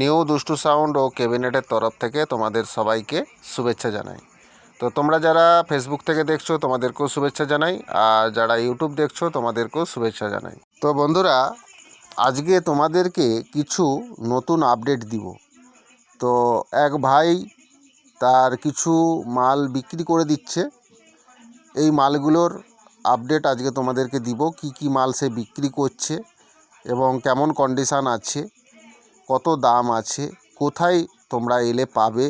New দুষ্টু sound oh ক্যাবিনেটের তরফ থেকে তোমাদের সবাইকে শুভেচ্ছা জানাই। তো তোমরা যারা ফেসবুক থেকে দেখছ, তোমাদেরকেও শুভেচ্ছা জানাই, আর যারা ইউটিউব দেখছ, তোমাদেরকেও শুভেচ্ছা জানাই। তো বন্ধুরা, আজকে তোমাদেরকে কিছু নতুন আপডেট দিব। তো এক ভাই তার কিছু মাল বিক্রি করে দিচ্ছে। এই মালগুলোর আপডেট আজকে তোমাদেরকে দিব, কি কি মাল সে বিক্রি করছে এবং কেমন কন্ডিশান আছে। কত দাম আছে, কোথায় তোমরা এলে পাবে,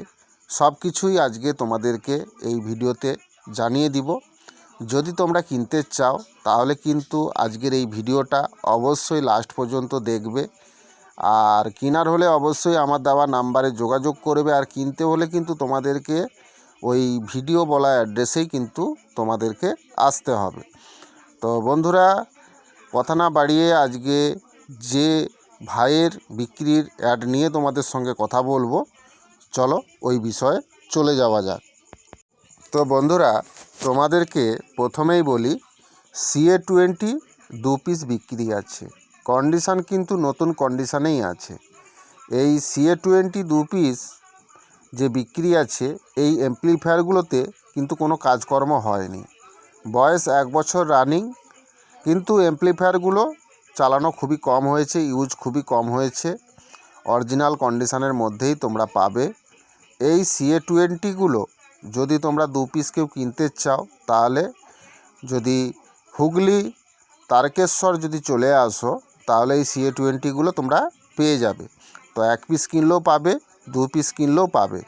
সব কিছুই আজকে তোমাদেরকে এই ভিডিওতে জানিয়ে দিব। যদি তোমরা কিনতে চাও, তাহলে কিন্তু আজকের এই ভিডিওটা অবশ্যই লাস্ট পর্যন্ত দেখবে। আর কেনার হলে অবশ্যই আমার দেওয়া নাম্বারে যোগাযোগ করবে, আর কিনতে হলে কিন্তু তোমাদেরকে ওই ভিডিও বলা অ্যাড্রেসেই কিন্তু তোমাদেরকে আসতে হবে। তো বন্ধুরা, কথা না বাড়িয়ে আজকে যে ভাইয়ের বিক্রির অ্যাড নিয়ে তোমাদের সঙ্গে কথা বলব। চলো ওই বিষয়ে চলে যাওয়া যাক। তো বন্ধুরা, তোমাদেরকে প্রথমেই বলি সিএ টোয়েন্টি দু পিস বিক্রি আছে। কন্ডিশান কিন্তু নতুন কন্ডিশানেই আছে। এই সিএ টোয়েন্টি দু পিস যে বিক্রি আছে, এই অ্যাম্প্লিফায়ারগুলোতে কিন্তু কোনো কাজকর্ম হয়নি। বয়স এক বছর রানিং কিন্তু অ্যাম্প্লিফায়ারগুলো চালানো খুবই কম হয়েছে ইউজ খুবই কম হয়েছে। অরিজিনাল কন্ডিশানের মধ্যেই তোমরা পাবে। এই সিএ টোয়েন্টিগুলো যদি তোমরা দু পিস কেউ কিনতে চাও, তাহলে যদি হুগলি, তারকেশ্বর যদি চলে আসো, তাহলে এই সিএ টোয়েন্টিগুলো তোমরা পেয়ে যাবে। তো এক পিস কিনলেও পাবে, দু পিস কিনলেও পাবে।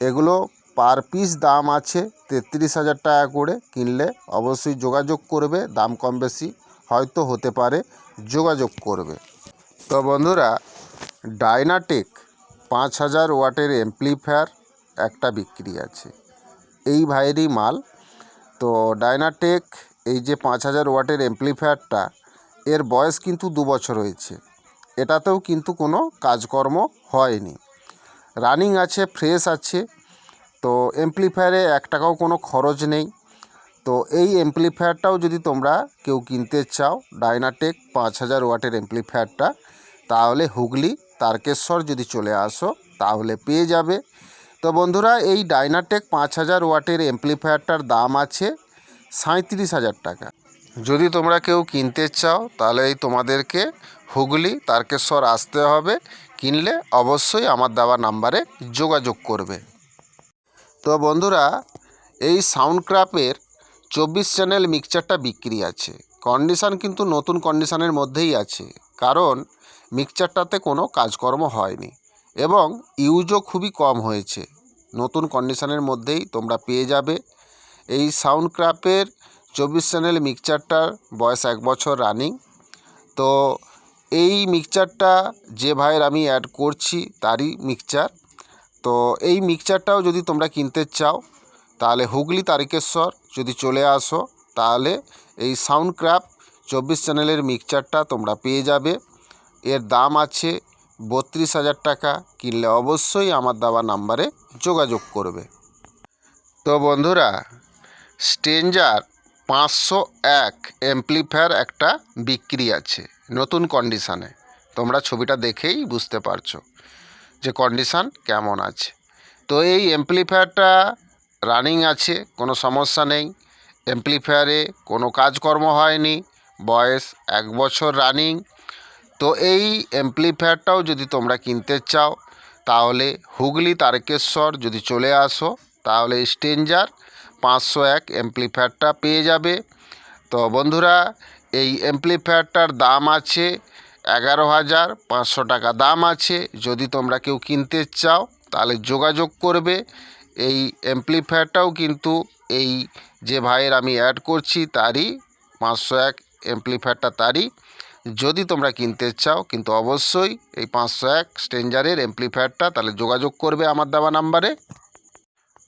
এগুলো পার পিস দাম আছে তেত্রিশ হাজার টাকা করে। কিনলে অবশ্যই যোগাযোগ করবে, দাম কম বেশি। হয়তো হতে পারে, যোগাযোগ করবে। তো বন্ধুরা ডাইনাটেক পাঁচ হাজার ওয়াটের অ্যাম্প্লিফায়ার একটা বিক্রি আছে। এই ভাইয়েরই মাল। তো ডাইনাটেক এই যে পাঁচ হাজার ওয়াটের অ্যাম্প্লিফায়ারটা এর বয়স কিন্তু দু বছর হয়েছে। এটাতেও কিন্তু কোনো কাজকর্ম হয়নি। রানিং আছে ফ্রেশ আছে। তো অ্যাম্প্লিফায়ারে এক টাকাও কোনো খরচ নেই। তো এই অ্যাম্প্লিফায়ারটাও যদি তোমরা কেউ কিনতে চাও ডাইনাটেক পাঁচ হাজার ওয়াটের অ্যাম্প্লিফায়ারটা তাহলে হুগলি, তারকেশ্বর যদি চলে আসো, তাহলে পেয়ে যাবে। তো বন্ধুরা, এই ডাইনাটেক পাঁচ হাজার ওয়াটের অ্যাম্প্লিফায়ারটার দাম আছে সাঁত্রিশ হাজার টাকা। যদি তোমরা কেউ কিনতে চাও, তাহলে এই তোমাদেরকে হুগলি, তারকেশ্বর আসতে হবে। কিনলে অবশ্যই আমার দেওয়া নাম্বারে যোগাযোগ করবে। তো বন্ধুরা, এই সাউন্ড ক্রাফের চব্বিশ চ্যানেল মিক্সচারটা বিক্রি আছে। কন্ডিশান কিন্তু নতুন কন্ডিশানের মধ্যেই আছে, কারণ মিক্সচারটাতে কোনো কাজকর্ম হয়নি এবং ইউজও খুবই কম হয়েছে। নতুন কন্ডিশানের মধ্যেই তোমরা পেয়ে যাবে। এই সাউন্ড ক্রাফের চব্বিশ চ্যানেল মিক্সচারটার বয়স এক বছর রানিং তো এই মিক্সচারটা যে ভাইয়ের আমি অ্যাড করছি, তারই মিক্সচার তো এই মিক্সচারটাও যদি তোমরা কিনতে চাও, তাহলে হুগলি তারকেশ্বর যদি চলে আসো, তাহলে এই সাউন্ড ক্রাফ চব্বিশ চ্যানেলের মিক্সচারটা তোমরা পেয়ে যাবে। এর দাম আছে বত্রিশ হাজার টাকা, কিনলে অবশ্যই আমার দেওয়া নাম্বারে যোগাযোগ করবে। তো বন্ধুরা স্টেঞ্জার পাঁচশো এক অ্যাম্প্লিফায়ার একটা বিক্রি আছে নতুন কন্ডিশানে তোমরা ছবিটা দেখেই বুঝতে পারছ যে কন্ডিশান কেমন আছে। তো এই অ্যাম্প্লিফায়ারটা রানিং আছে, কোনো সমস্যা নেই। অ্যাম্প্লিফায়ারে কোনো কাজকর্ম হয়নি, বয়স এক বছর রানিং। তো এই অ্যাম্প্লিফায়ারটাও যদি তোমরা কিনতে চাও, তাহলে হুগলি তারকেশ্বর যদি চলে আসো, তাহলে স্টেঞ্জার পাঁচশো এক অ্যাম্প্লিফায়ারটা পেয়ে যাবে। তো বন্ধুরা, এই অ্যাম্প্লিফায়ারটার দাম আছে এগারো হাজার পাঁচশো টাকা দাম আছে। যদি তোমরা কেউ কিনতে চাও, তাহলে যোগাযোগ করবে। এই অ্যাম্প্লিফায়ারটাও কিন্তু এই যে ভাইয়ের আমি অ্যাড করছি তারই পাঁচশো এক অ্যাম্প্লিফায়ারটা তারই। যদি তোমরা কিনতে চাও, কিন্তু অবশ্যই এই পাঁচশো এক স্ট্রেঞ্জারের অ্যাম্প্লিফায়ারটা তাহলে যোগাযোগ করবে আমার দেওয়া নাম্বারে।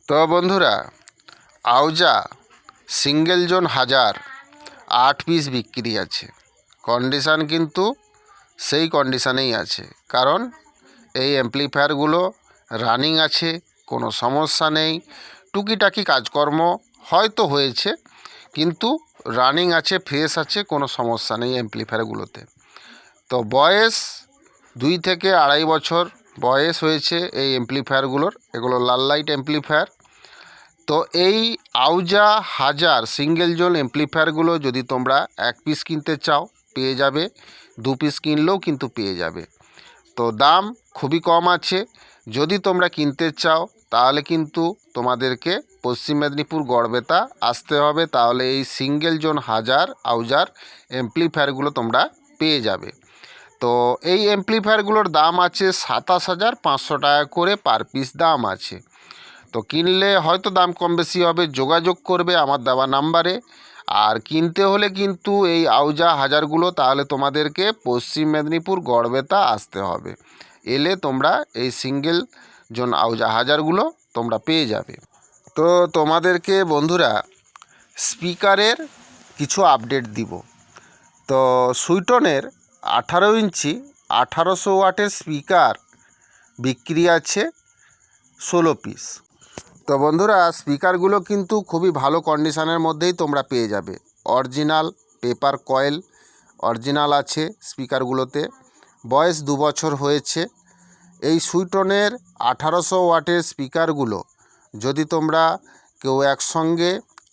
তো বন্ধুরা, আউজা সিঙ্গেল জোন হাজার আট পিস বিক্রি আছে। কন্ডিশান কিন্তু সেই কন্ডিশানেই আছে। কারণ এই অ্যাম্প্লিফায়ারগুলো রানিং আছে কোনো সমস্যা নেই। টুকিটাকি কাজকর্ম হয়তো হয়েছে, কিন্তু রানিং আছে ফ্রেশ আছে, কোনো সমস্যা নেই অ্যাম্প্লিফায়ারগুলোতে তো বয়স দুই থেকে আড়াই বছর বয়স হয়েছে এই এমপ্লিফায়ারগুলোর এগুলো লাল লাইট এমপ্লিফায়ার তো এই আউজা হাজার সিঙ্গেল জোন এমপ্লিফায়ারগুলো যদি তোমরা এক পিস কিনতে চাও, পেয়ে যাবে। দু পিস কিনলেও কিন্তু পেয়ে যাবে। তো দাম খুবই কম আছে। যদি তোমরা কিনতে চাও তাহলে কিন্তু তোমাদেরকে পশ্চিম মেদিনীপুর গড়বেতা আসতে হবে। তাহলে এই সিঙ্গেল জোন হাজার আউজার এমপ্লিফায়ারগুলো তোমরা পেয়ে যাবে। তো এই এমপ্লিফায়ারগুলোর দাম আছে সাতাশ হাজার পাঁচশো টাকা করে পার পিস দাম আছে। তো কিনলে হয়তো দাম কম বেশি হবে, যোগাযোগ করবে আমার দেওয়া নাম্বারে আর কিনতে হলে কিন্তু এই আউজা হাজারগুলো তাহলে তোমাদেরকে পশ্চিম মেদিনীপুর গড়বেতা আসতে হবে। এলে তোমরা এই সিঙ্গেল জন আউজা হাজারগুলো তোমরা পেয়ে যাবে। তো তোমাদেরকে বন্ধুরা, স্পিকারের কিছু আপডেট দিব। তো সুইটনের আঠারো ইঞ্চি, আঠারোশো ওয়াটের স্পিকার বিক্রি আছে ষোলো পিস। তো বন্ধুরা, স্পিকারগুলো কিন্তু খুবই ভালো কন্ডিশনের মধ্যেই তোমরা পেয়ে যাবে। অরিজিনাল পেপার কয়েল, অরিজিনাল আছে স্পিকারগুলোতে। বয়স দু বছর হয়েছে। এই সুইটনের আঠারোশো ওয়াটের স্পিকারগুলো যদি তোমরা কেউ একসঙ্গে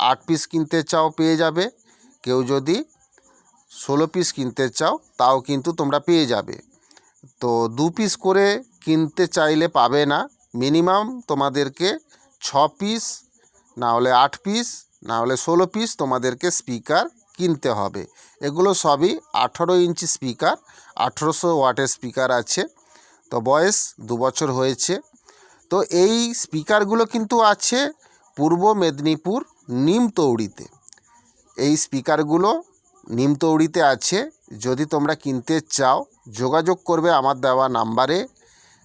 আট পিস কিনতে চাও পেয়ে যাবে, কেউ যদি ষোলো পিস কিনতে চাও তাও কিন্তু তোমরা পেয়ে যাবে। তো দু পিস করে কিনতে চাইলে পাবে না, মিনিমাম তোমাদেরকে ছ পিস, না হলে আট পিস, না হলে ষোলো পিস তোমাদেরকে স্পিকার কিনতে হবে। এগুলো সবই আঠারো ইঞ্চি স্পিকার, আঠেরোশো ওয়াটের স্পিকার আছে। তো বয়স দু বছর হয়েছে। তো এই স্পিকারগুলো কিন্তু আছে পূর্ব মেদিনীপুর নিমতৌড়িতে এই স্পিকারগুলো নিমতৌড়িতে আছে। যদি তোমরা কিনতে চাও, যোগাযোগ করবে আমার দেওয়া নাম্বারে।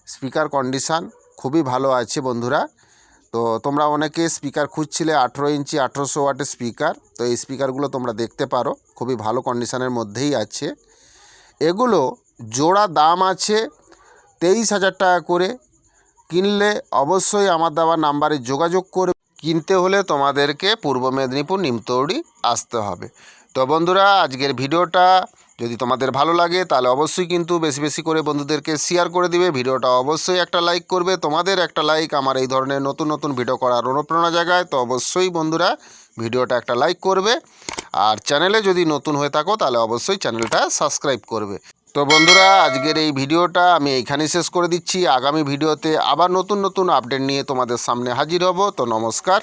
স্পিকার কন্ডিশান খুবই ভালো আছে বন্ধুরা। তো তোমরা অনেকে স্পিকার খুঁজছিলে, আঠেরো ইঞ্চি, আঠেরোশো ওয়াটের স্পিকার। তো এই স্পিকারগুলো তোমরা দেখতে পারো, খুবই ভালো কন্ডিশানের মধ্যেই আছে। এগুলো জোড়া দাম আছে তেইশ হাজার টাকা করে কিনলে অবশ্যই আমার দেওয়া নাম্বারে যোগাযোগ করে কিনতে হলে তোমাদেরকে পূর্ব মেদিনীপুর নিমতৌড়ি আসতে হবে। তো বন্ধুরা, আজকের ভিডিওটা যদি তোমাদের ভালো লাগে, তাহলে অবশ্যই কিন্তু বেশি বেশি করে বন্ধুদেরকে শেয়ার করে দিবে। ভিডিওটা অবশ্যই একটা লাইক করবে, তোমাদের একটা লাইক আমার এই ধরনের নতুন নতুন ভিডিও করার অনুপ্রেরণা জায়গায় তো অবশ্যই বন্ধুরা, ভিডিওটা একটা লাইক করবে। আর চ্যানেলে যদি নতুন হয়ে থাকো, তাহলে অবশ্যই চ্যানেলটা সাবস্ক্রাইব করবে। তো বন্ধুরা, আজকের এই ভিডিওটা আমি এইখানেই শেষ করে দিচ্ছি। আগামী ভিডিওতে আবার নতুন নতুন আপডেট নিয়ে তোমাদের সামনে হাজির হব। তো নমস্কার।